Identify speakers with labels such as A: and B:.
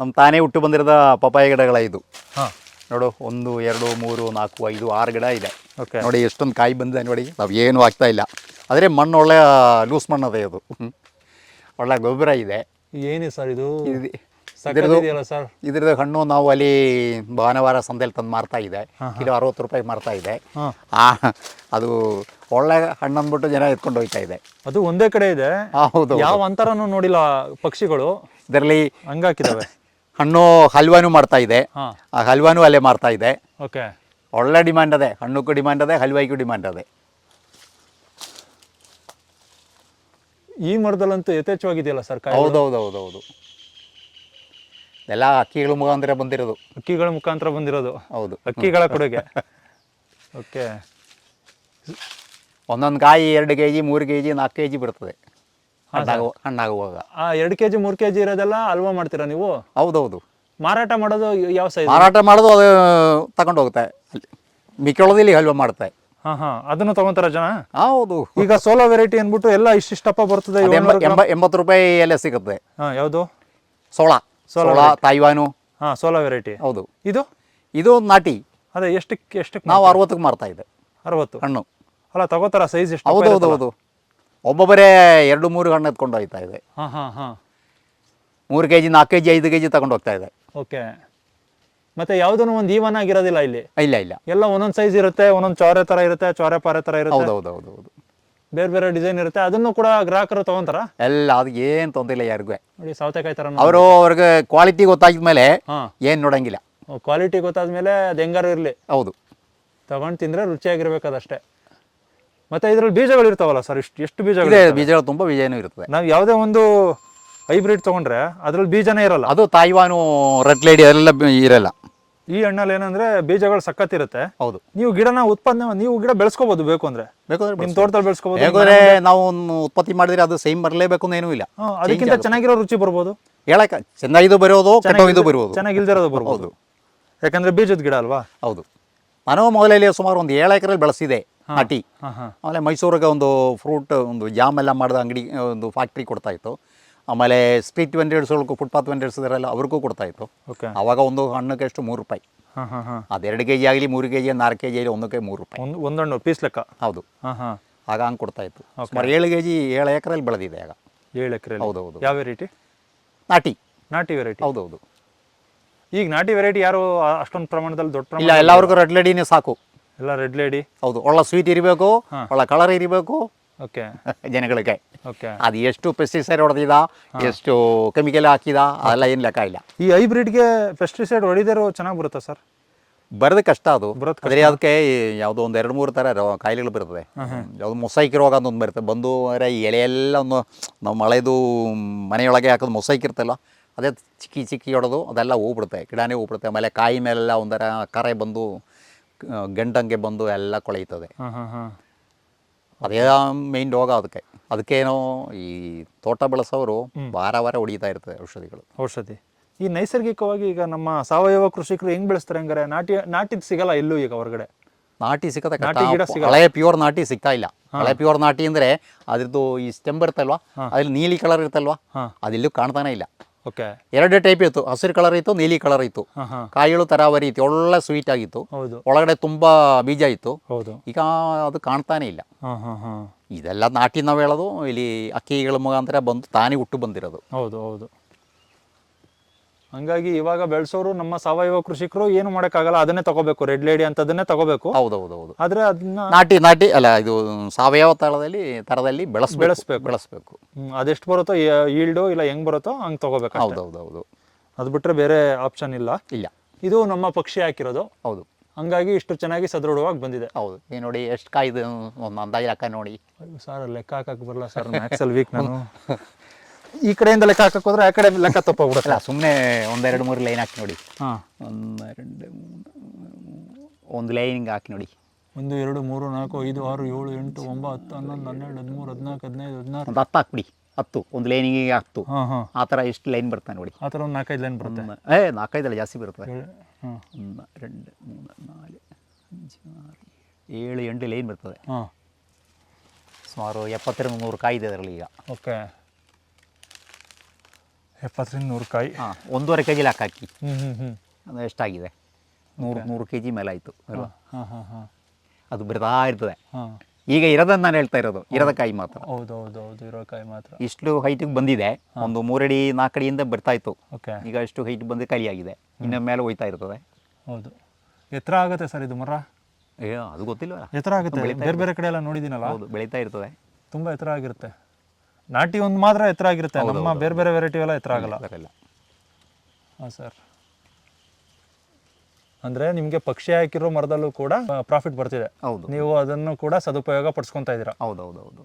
A: ನಮ್ಮ ತಾನೇ ಹುಟ್ಟು ಬಂದಿರೋದ ಪಪಾಯ ಗಿಡಗಳ ಇದು ನೋಡು ಒಂದು ಎರಡು ಮೂರು ನಾಲ್ಕು ಐದು ಆರು ಗಿಡ ಇದೆ ಓಕೆ ನೋಡಿ ಎಷ್ಟೊಂದು ಕಾಯಿ ಬಂದಿದೆ ನೋಡಿ ನಾವು ಏನು ಆಗ್ತಾ ಇಲ್ಲ ಆದರೆ ಮಣ್ಣು ಒಳ್ಳೆ ಲೂಸ್ ಅದೇ ಅದು ಒಳ್ಳೆ ಗೊಬ್ಬರ ಇದೆ ಏನು ಸರ್ ಇದು ಇದ್ರದ್ದು ಹಣ್ಣು ನಾವು ಅಲ್ಲಿ ಭಾನುವಾರ ಸಂತೆಯಲ್ಲಿ ತಂದು ಮಾರ್ತಾ ಇದೆ ಕಿಲೋ ಅರವತ್ತು ರೂಪಾಯಿ ಮಾರ್ತಾ ಇದೆ ಅದು ಒಳ್ಳೆ ಹಣ್ಣು ಅಂದ್ಬಿಟ್ಟು ಜನ ಎತ್ಕೊಂಡು ಹೋಗ್ತಾ ಇದೆ
B: ಅದು ಒಂದೇ ಕಡೆ ಇದೆ ಹೌದು ಯಾವ ನೋಡಿಲ್ಲ ಪಕ್ಷಿಗಳು ಇದರಲ್ಲಿ ಹಂಗಾಕಿದಾವೆ
A: ಹಣ್ಣು ಹಲ್ವಾನು ಮಾಡ್ತಾ ಇದೆ ಆ ಹಲ್ವಾನು ಅಲ್ಲೇ ಮಾಡ್ತಾ ಇದೆ ಓಕೆ ಒಳ್ಳೆ ಡಿಮ್ಯಾಂಡ್ ಅದೇ ಹಣ್ಣುಕ್ಕೂ ಡಿಮ್ಯಾಂಡ್ ಅದೇ ಹಲ್ವಾಯಿಗೂ ಡಿಮ್ಯಾಂಡ್ ಅದೇ
B: ಈ ಮರದಲ್ಲಂತೂ ಯಥೇಚ್ಛವಾಗಿದೆಯಲ್ಲ ಸರ್
A: ಹೌದೌದು ಎಲ್ಲ ಅಕ್ಕಿಗಳ ಮುಖಾಂತರ ಬಂದಿರೋದು
B: ಅಕ್ಕಿಗಳ ಮುಖಾಂತರ ಬಂದಿರೋದು ಹೌದು ಅಕ್ಕಿಗಳ ಕೊಡುಗೆ ಓಕೆ
A: ಒಂದೊಂದು ಕಾಯಿ ಎರಡು ಕೆ ಜಿ ಮೂರು ಕೆ ಜಿ ನಾಲ್ಕು ಕೆ ಜಿ ಹಣ್ಣಾಗುವ ಹಣ್ಣಾಗುವಾಗ
B: ಆ ಎರಡು ಕೆಜಿ ಮೂರು ಕೆಜಿ ಇರೋದೆಲ್ಲ ಹಲ್ವಾ ಮಾಡ್ತೀರಾ ನೀವು ಹೌದೌದು ಮಾರಾಟ ಮಾಡೋದು ಯಾವ ಸೈಜ್
A: ಮಾರಾಟ ಮಾಡೋದು ಅದು ತಗೊಂಡು ಹೋಗುತ್ತೆ ಅಲ್ಲಿ ಇಲ್ಲಿ ಹಲ್ವಾ ಮಾಡುತ್ತೆ
B: ಹಾ ಹಾ ಅದನ್ನು ತಗೊಂತಾರ ಜನ ಹೌದು ಈಗ ಸೋಲೋ ವೆರೈಟಿ ಅಂದ್ಬಿಟ್ಟು ಎಲ್ಲ ಇಷ್ಟಿಷ್ಟಪ್ಪ ಬರ್ತದೆ
A: ಅದು ಎಂಬ- ಎಂಬ ಎಂಬತ್ತು ರೂಪಾಯಿ ಎಲ್ಲ ಸಿಗುತ್ತೆ ಹಾ ಯಾವುದು ಸೋಳ ಸೋಳ ಸೋಳ ತಾಯ್ವಾನು
B: ಹಾ ಸೋಲೋ ವೆರೈಟಿ ಹೌದು ಇದು ಇದು ನಾಟಿ ಅದೇ ಎಷ್ಟಕ್ಕೆ ಎಷ್ಟಕ್ಕೆ
A: ನಾವು ಅರವತ್ತಕ್ಕೆ ಮಾರ್ತಾ ಇದ್ದೆ ಅರವತ್ತು ಹಣ್ಣು
B: ಅಲ್ಲ ತಗೋತಾರ ಸೈಜ್ ಎಷ್ಟು
A: ಹೌದು ಹೌದು ಹೌದು ಒಬ್ಬೊಬ್ಬರೇ ಎರಡು ಮೂರು ಹಣ್ಣು ಎತ್ಕೊಂಡು ಹೋಗ್ತಾ ಇದೆ ಮೂರು ಕೆ ಜಿ ನಾಲ್ಕು ಕೆ ಜಿ ಐದು ಕೆ ಜಿ ತಗೊಂಡು ಹೋಗ್ತಾ ಇದೆ
B: ಓಕೆ ಮತ್ತೆ ಯಾವ್ದನ್ನು ಒಂದು ಈವನ್ ಆಗಿರೋದಿಲ್ಲ ಇಲ್ಲಿ ಇಲ್ಲ ಇಲ್ಲ ಎಲ್ಲ ಒಂದೊಂದು ಸೈಜ್ ಇರುತ್ತೆ ಒಂದೊಂದು ಚೌರೆ ತರ ಇರುತ್ತೆ ಚೌರೆ ಪಾರೆ ತರ ಇರುತ್ತೆ ಹೌದು ಹೌದು ಹೌದು ಬೇರೆ ಬೇರೆ ಡಿಸೈನ್ ಇರುತ್ತೆ ಅದನ್ನು ಕೂಡ ಗ್ರಾಹಕರು ತಗೊಂತಾರ
A: ಎಲ್ಲ ಅದ್ ಏನು ತೊಂದರೆ ಯಾರಿಗೂ
B: ನೋಡಿ ಸೌತೆಕಾಯಿ ತರ
A: ಅವರು ಅವ್ರಿಗೆ ಕ್ವಾಲಿಟಿ ಗೊತ್ತಾದ ಮೇಲೆ ಏನು ನೋಡಂಗಿಲ್ಲ
B: ಕ್ವಾಲಿಟಿ ಗೊತ್ತಾದ್ಮೇಲೆ ಅದು ಹೆಂಗಾರು ಇರಲಿ ಹೌದು ತಗೊಂಡ್ ತಿಂದ್ರೆ ರುಚಿಯಾಗಿರ್ಬೇಕದಷ್ಟೇ ಮತ್ತೆ ಇದರಲ್ಲಿ ಬೀಜಗಳು ಇರ್ತಾವಲ್ಲ ಸರ್ ಇಷ್ಟು ಎಷ್ಟು ಬೀಜಗಳು
A: ಬೀಜಗಳು ತುಂಬಾ ಬೀಜನೂ ಇರ್ತದೆ
B: ನಾವು ಯಾವುದೇ ಒಂದು ಹೈಬ್ರಿಡ್ ತಗೊಂಡ್ರೆ ಅದ್ರಲ್ಲಿ ಬೀಜನೇ ಇರಲ್ಲ
A: ಅದು ತಾಯ್ವಾನು ರೆಡ್ ಲೇಡಿ ಎಲ್ಲ ಇರಲ್ಲ
B: ಈ ಹಣ್ಣಲ್ಲಿ ಏನಂದ್ರೆ ಬೀಜಗಳು ಇರುತ್ತೆ ಹೌದು ನೀವು ಗಿಡನ ಉತ್ಪನ್ನ ನೀವು ಗಿಡ ಬೆಳೆಸ್ಕೋಬಹುದು ಬೇಕು ಅಂದ್ರೆ ನಿಮ್ ತೋಟದಲ್ಲಿ ಬೆಳೆಸ್ಕೋಬಹುದು
A: ನಾವು ಉತ್ಪತ್ತಿ ಮಾಡಿದ್ರೆ ಅದು ಸೇಮ್ ಬರಲೇಬೇಕು ಅಂತ ಏನೂ ಇಲ್ಲ
B: ಅದಕ್ಕಿಂತ ಚೆನ್ನಾಗಿರೋ ರುಚಿ ಬರ್ಬೋದು
A: ಹೇಳಕ್ಕ ಚೆನ್ನಾಗಿದ್ದು ಬರೋದು ಇದು ಬರೋದು
B: ಚೆನ್ನಾಗಿಲ್ದಿರೋದು ಬರ್ಬೋದು ಯಾಕಂದ್ರೆ ಬೀಜದ ಗಿಡ ಅಲ್ವಾ
A: ಹೌದು ನಾನು ಮೊದಲಲ್ಲಿ ಸುಮಾರು ಒಂದು ಏಳು ಎಕರೆ ಬೆಳೆಸಿದೆ ನಾಟಿ ಆಮೇಲೆ ಮೈಸೂರಿಗೆ ಒಂದು ಫ್ರೂಟ್ ಒಂದು ಜಾಮ್ ಎಲ್ಲ ಮಾಡಿದ ಅಂಗಡಿ ಒಂದು ಫ್ಯಾಕ್ಟ್ರಿ ಕೊಡ್ತಾ ಇತ್ತು ಆಮೇಲೆ ಸ್ಟ್ರೀಟ್ ವೆಂಡರ್ಸ್ಗಳಿಗೂ ಫುಟ್ಪಾತ್ ವೆಂಡರ್ಸ್ ಇದರೆಲ್ಲ ಅವ್ರಿಗೂ ಕೊಡ್ತಾ ಇತ್ತು ಅವಾಗ ಒಂದು ಹಣ್ಣಕ್ಕೆ ಅಷ್ಟು ಮೂರು ರೂಪಾಯಿ
B: ಅದೆರಡು ಕೆ ಜಿ ಆಗಲಿ ಮೂರು ಕೆ ಜಿ ನಾಲ್ಕು ಕೆ ಜಿ ಆಗಲಿ ಒಂದಕ್ಕೆ ಮೂರು ರೂಪಾಯಿ ಒಂದೊಂದು ಪೀಸ್ ಲೆಕ್ಕ
A: ಹೌದು ಆಗ ಹಂಗೆ ಕೊಡ್ತಾ ಇತ್ತು ಸುಮಾರು ಏಳು ಕೆ ಜಿ ಏಳು ಎಕರೆಯಲ್ಲಿ ಬೆಳೆದಿದೆ ಆಗ ಏಳು ಎಕರೆ ಹೌದು ಹೌದು ಯಾವ ವೆರೈಟಿ ನಾಟಿ ನಾಟಿ ವೆರೈಟಿ ಹೌದು ಹೌದು
B: ಈಗ ನಾಟಿ ವೆರೈಟಿ ಯಾರು ಅಷ್ಟೊಂದು ಪ್ರಮಾಣದಲ್ಲಿ ದೊಡ್ಡ
A: ಪ್ರಮಾಣ ಎಲ್ಲರಿಗೂ ರೆಡ್ ಲೇಡಿನೇ ಸಾಕು ಎಲ್ಲ ರೆಡ್ ಲೇಡಿ ಹೌದು ಒಳ್ಳೆ ಸ್ವೀಟ್ ಇರಬೇಕು ಒಳ್ಳೆ ಕಲರ್ ಇರಬೇಕು ಓಕೆ ಜನಗಳಿಗೆ ಓಕೆ ಅದು ಎಷ್ಟು ಪೆಸ್ಟಿಸೈಡ್ ಹೊಡೆದಿದ ಎಷ್ಟು ಕೆಮಿಕಲ್ ಹಾಕಿದ ಅದೆಲ್ಲ ಏನು ಲೆಕ್ಕ ಇಲ್ಲ
B: ಈ ಹೈಬ್ರಿಡ್ಗೆ ಪೆಸ್ಟಿಸೈಡ್ ಹೊಡೆದಿರೋ ಚೆನ್ನಾಗಿ ಬರುತ್ತೆ ಸರ್
A: ಬರೋದು ಕಷ್ಟ ಅದು ಬರುತ್ತೆ ಅದಕ್ಕೆ ಯಾವುದೋ ಒಂದು ಎರಡು ಮೂರು ಥರ ಕಾಯಿಲೆಗಳು ಬರ್ತದೆ ಯಾವುದು ಮೊಸೈಕ್ ರೋಗ ಅಂತ ಒಂದು ಬರುತ್ತೆ ಬಂದು ಅಂದರೆ ಎಲೆಯೆಲ್ಲ ಒಂದು ನಾವು ಮಳೆದು ಮನೆಯೊಳಗೆ ಹಾಕೋದು ಮೊಸೈಕ್ ಇರ್ತಲ್ಲ ಅದೇ ಚಿಕ್ಕಿ ಚಿಕ್ಕಿ ಹೊಡೆದು ಅದೆಲ್ಲ ಹೂ ಬಿಡುತ್ತೆ ಗಿಡನೇ ಹೂ ಆಮೇಲೆ ಕಾಯಿ ಮೇಲೆಲ್ಲ ಒಂಥರ ಕರೆ ಬಂದು ಗಂಡಂಗೆ ಬಂದು ಎಲ್ಲ ಕೊಳೆಯುತ್ತದೆ ಅದೇ ಮೇನ್ ರೋಗ ಅದಕ್ಕೆ ಅದಕ್ಕೇನೋ ಈ ತೋಟ ಬಳಸೋರು ವಾರ ವಾರ ಹೊಡಿತಾ ಇರ್ತದೆ ಔಷಧಿಗಳು
B: ಔಷಧಿ ಈ ನೈಸರ್ಗಿಕವಾಗಿ ಈಗ ನಮ್ಮ ಸಾವಯವ ಕೃಷಿಕರು ಹೆಂಗ್ ಬೆಳೆಸ್ತಾರೆ ಹಂಗಾರೆ ನಾಟಿ ನಾಟಿ ಸಿಗಲ್ಲ ಎಲ್ಲೂ ಈಗ ಹೊರಗಡೆ
A: ನಾಟಿ ಸಿಗತ್ತೆ ಹಳೆ ಪ್ಯೂರ್ ನಾಟಿ ಸಿಗ್ತಾ ಇಲ್ಲ ಹಳೆ ಪ್ಯೂರ್ ನಾಟಿ ಅಂದ್ರೆ ಅದ್ರದ್ದು ಈ ಸ್ಟೆಂಬ್ ಇರ್ತಲ್ವಾ ಅದ್ರಲ್ಲಿ ನೀಲಿ ಕಲರ್ ಇರ್ತಲ್ವಾ ಅದೆಲ್ಲೂ ಕಾಣ್ತಾನೆ ಇಲ್ಲ ಓಕೆ ಎರಡು ಟೈಪ್ ಇತ್ತು ಹಸಿರು ಕಲರ್ ಇತ್ತು ನೀಲಿ ಕಲರ್ ಇತ್ತು ಕಾಯಿಗಳು ತರಾವರಿ ಇತ್ತು ಒಳ್ಳೆ ಸ್ವೀಟ್ ಆಗಿತ್ತು ಒಳಗಡೆ ತುಂಬಾ ಬೀಜ ಇತ್ತು ಈಗ ಅದು ಕಾಣ್ತಾನೆ ಇಲ್ಲ ಇದೆಲ್ಲ ನಾಟಿ ನಾವು ಹೇಳೋದು ಇಲ್ಲಿ ಅಕ್ಕಿಗಳ ಮುಖಾಂತರ ಬಂದು ತಾನೇ ಹುಟ್ಟು ಬಂದಿರೋದು
B: ಹೌದು ಹೌದು ಹಂಗಾಗಿ ಇವಾಗ ಬೆಳೆಸೋರು ನಮ್ಮ ಸಾವಯವ ಕೃಷಿಕರು ಏನು ಮಾಡೋಕ್ಕಾಗಲ್ಲ ಅದನ್ನೇ ತಗೋಬೇಕು ರೆಡ್ ಲೇಡಿ ಅಂತದನ್ನೇ ತಗೋಬೇಕು
A: ಹೌದು ಹೌದು ಹೌದು ಆದರೆ ಅದನ್ನ ನಾಟಿ ನಾಟಿ ಅಲ್ಲ ಇದು ಸಾವಯವ ತರದಲ್ಲಿ ತರದಲ್ಲಿ ಬೆಳೆಸ್ ಬೆಳೆಸ್ಬೇಕು
B: ಬೆಳೆಸ್ಬೇಕು ಅದೆಷ್ಟು ಬರುತ್ತೋ ಈಲ್ಡು ಇಲ್ಲ ಹೆಂಗ್ ಬರುತ್ತೋ ಹಂಗೆ ತಗೋಬೇಕು ಹೌದು ಹೌದು ಹೌದು ಅದು ಬಿಟ್ರೆ ಬೇರೆ ಆಪ್ಷನ್ ಇಲ್ಲ ಇಲ್ಲ ಇದು ನಮ್ಮ ಪಕ್ಷಿ ಹಾಕಿರೋದು ಹೌದು ಹಂಗಾಗಿ ಇಷ್ಟು ಚೆನ್ನಾಗಿ ಸದೃಢವಾಗಿ ಬಂದಿದೆ
A: ಹೌದು ಈ ನೋಡಿ ಎಷ್ಟು ಕಾಯ್ದು ಒಂದು ಅಂದಾಜು ಲೆಕ್ಕ ನೋಡಿ
B: ಸರ್ ಲೆಕ್ಕ ಹಾಕಕ್ಕೆ ಬರಲ್ಲ ಸರ್ ವೀಕ್ ನಾನು ಈ ಕಡೆಯಿಂದ ಲೆಕ್ಕ ಹಾಕಕ್ಕೆ ಹೋದ್ರೆ ಆ ಕಡೆ ಲೆಕ್ಕ ತಪ್ಪಾಗ್ಬಿಡುತ್ತೆ
A: ಸುಮ್ಮನೆ ಒಂದೆರಡು ಮೂರು ಲೈನ್ ಹಾಕಿ ನೋಡಿ ಹಾಂ ಒಂದೆರಡು ಒಂದು ಲೈನ್ ಹಿಂಗೆ ಹಾಕಿ ನೋಡಿ
B: ಒಂದು ಎರಡು ಮೂರು ನಾಲ್ಕು ಐದು ಆರು ಏಳು ಎಂಟು ಒಂಬತ್ತು ಹನ್ನೊಂದು ಹನ್ನೆರಡು ಹದಿಮೂರು ಹದಿನಾಲ್ಕು ಹದಿನೈದು ಹದಿನಾರು
A: ಒಂದು ಹತ್ತು ಹಾಕ್ಬಿಡಿ ಹತ್ತು ಒಂದು ಲೈನಿಗೆ ಹತ್ತು ಹಾಂ ಹಾಂ ಆ ಥರ ಎಷ್ಟು ಲೈನ್ ಬರ್ತದೆ ನೋಡಿ
B: ಆ ಥರ ಒಂದು ನಾಲ್ಕೈದು ಲೈನ್ ಬರುತ್ತೆ
A: ಏ ನಾಲ್ಕೈದಲ್ಲ ಜಾಸ್ತಿ ಬರುತ್ತೆ ಹಾಂ ಒಂದು ಎರಡು ಮೂರು ನಾಲ್ಕು ಅഞ്ച് ആറ് ഏഴ് എണ്ട് ലൈൻ ബെർത്തത് സുമാറ് എപ്പത്തിരണ്ട് നൂറ് കാಯ್ದೆ ಅದರಲ್ಲಿ ಈಗ
B: ಓಕೆ ಎಪ್ಪತ್ತರಿಂದ ನೂರು ಕಾಯಿ ಹಾಂ
A: ಒಂದೂವರೆ ಕೆ ಜಿ ಲೆಕ್ಕ ಹಾಕಿ ಹ್ಞೂ ಹ್ಞೂ ಅದು ಎಷ್ಟಾಗಿದೆ ನೂರು ನೂರು ಕೆ ಜಿ ಆಯಿತು ಅಲ್ವಾ ಹಾಂ ಹಾಂ ಹಾಂ ಅದು ಬಿಡ್ತಾ ಇರ್ತದೆ ಹಾಂ ಈಗ ಇರೋದನ್ನ ನಾನು ಹೇಳ್ತಾ ಇರೋದು ಇರದ ಕಾಯಿ ಮಾತ್ರ
B: ಹೌದು ಹೌದು ಹೌದು ಇರೋ ಕಾಯಿ ಮಾತ್ರ
A: ಇಷ್ಟು ಹೈಟಿಗೆ ಬಂದಿದೆ ಒಂದು ಮೂರಡಿ ನಾಲ್ಕಡಿಯಿಂದ ಬರ್ತಾ ಇತ್ತು ಓಕೆ ಈಗ ಇಷ್ಟು ಹೈಟ್ ಬಂದು ಆಗಿದೆ ಇನ್ನು ಮೇಲೆ ಹೋಯ್ತಾ ಇರ್ತದೆ ಹೌದು
B: ಎತ್ತರ ಆಗುತ್ತೆ ಸರ್ ಇದು ಮರ
A: ಏ ಅದು ಗೊತ್ತಿಲ್ಲ
B: ಎತ್ತರ ಆಗುತ್ತೆ ಬೇರೆ ಬೇರೆ ಕಡೆ ಎಲ್ಲ ನೋಡಿದ್ದೀನಲ್ಲ ಹೌದು ಬೆಳೀತಾ ಇರ್ತದೆ ತುಂಬ ಎತ್ತರ ಆಗಿರುತ್ತೆ ನಾಟಿ ಒಂದು ಮಾತ್ರ ಎತ್ತರ ಆಗಿರುತ್ತೆ ನಮ್ಮ ಬೇರೆ ಬೇರೆ ವೆರೈಟಿ ಎಲ್ಲ ಎತ್ತರ ಆಗಲ್ಲ ಹಾಂ ಸರ್ ಅಂದ್ರೆ ನಿಮ್ಗೆ ಪಕ್ಷಿ ಹಾಕಿರೋ ಮರದಲ್ಲೂ ಕೂಡ ಪ್ರಾಫಿಟ್ ಬರ್ತಿದೆ ಹೌದು ನೀವು ಅದನ್ನು ಕೂಡ ಸದುಪಯೋಗ ಪಡಿಸ್ಕೊಂತ ಇದ್ದೀರಾ
A: ಹೌದೌದು